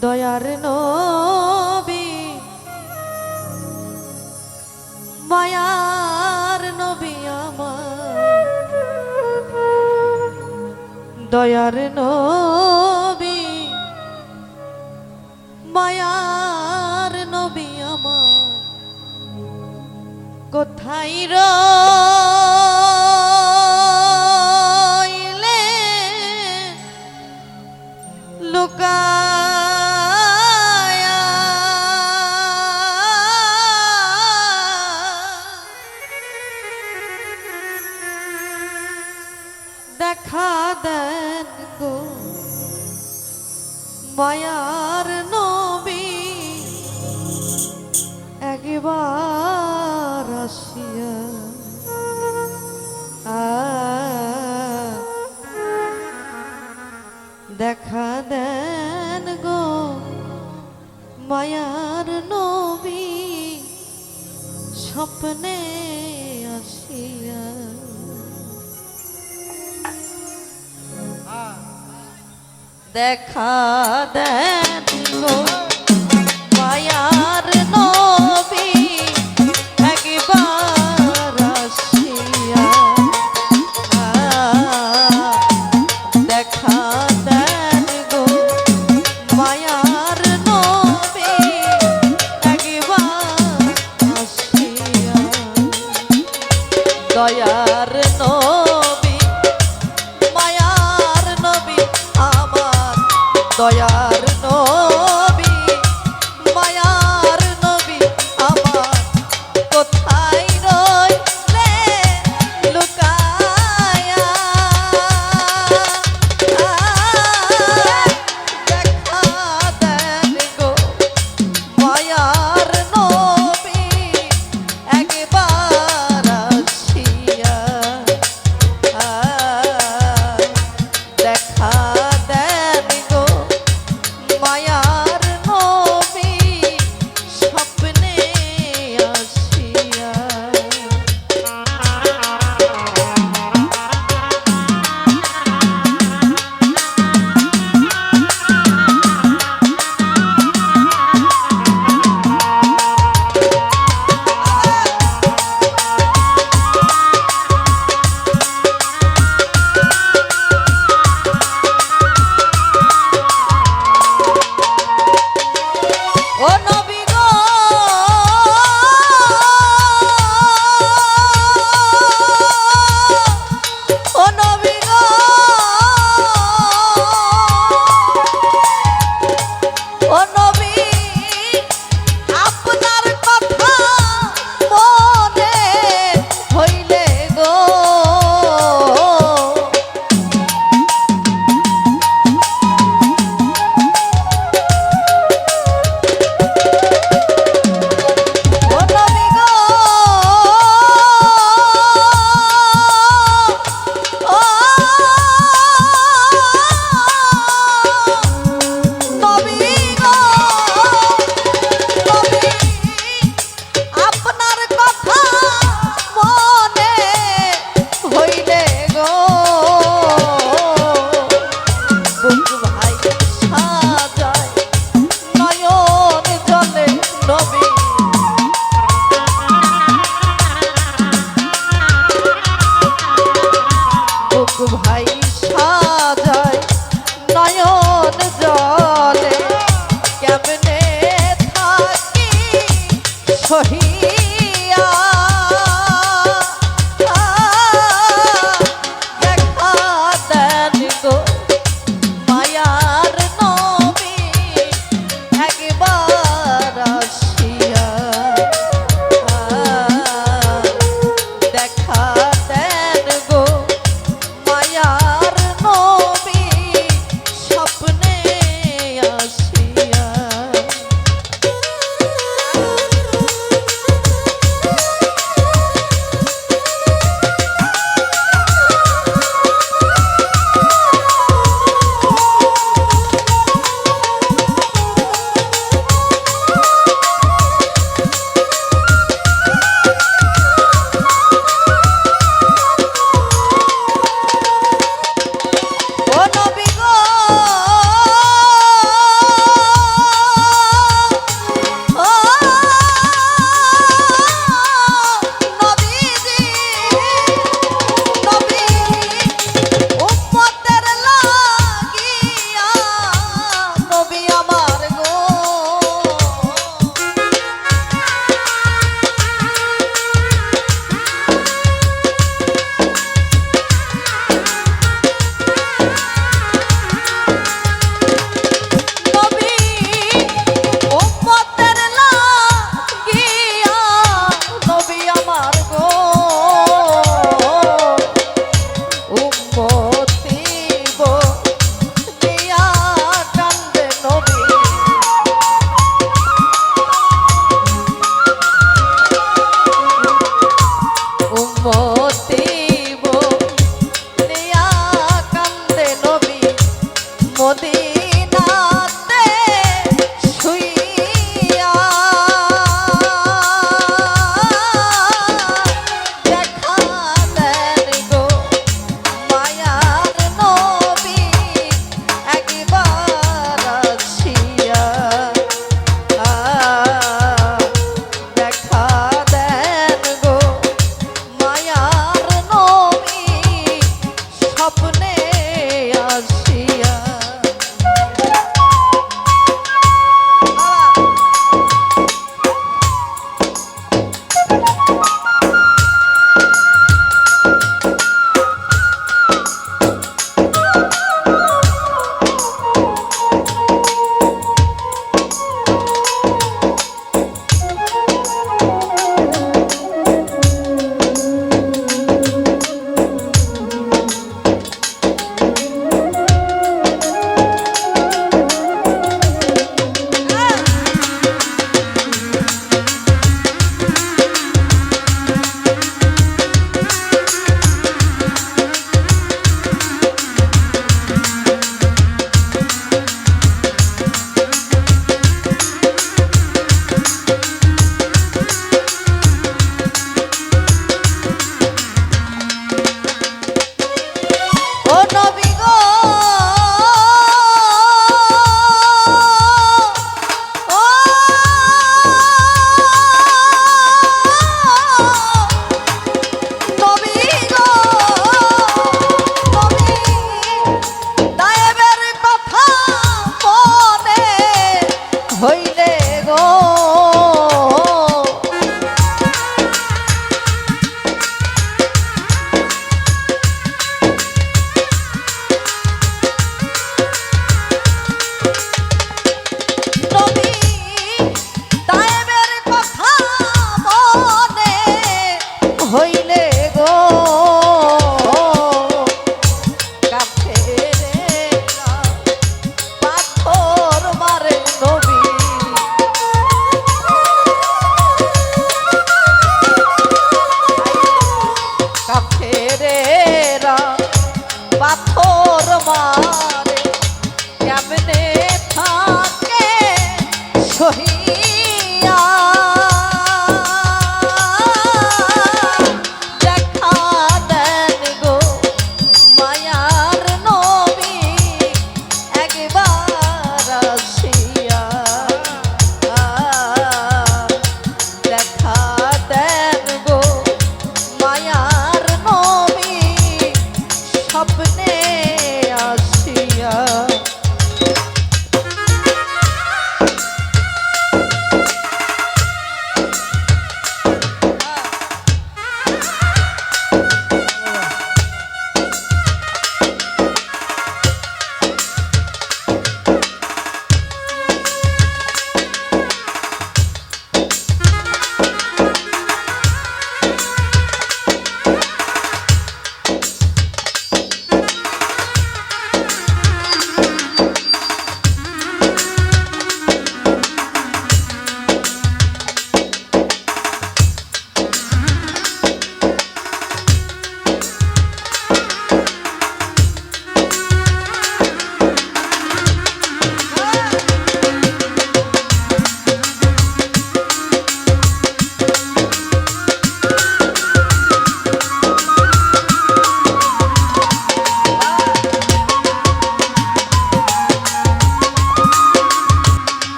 দয়ার নবী মায়ার নবী আমার। দয়ার নবী মায়ার নবী আমার। কোথায় রইলে দেন গো। মায়ার নবী একবার আসিয়া দেখা দেন গো। মায়ার নবী স্বপ্নে আসিয়া দেখা দেন চাহিয়া মোদের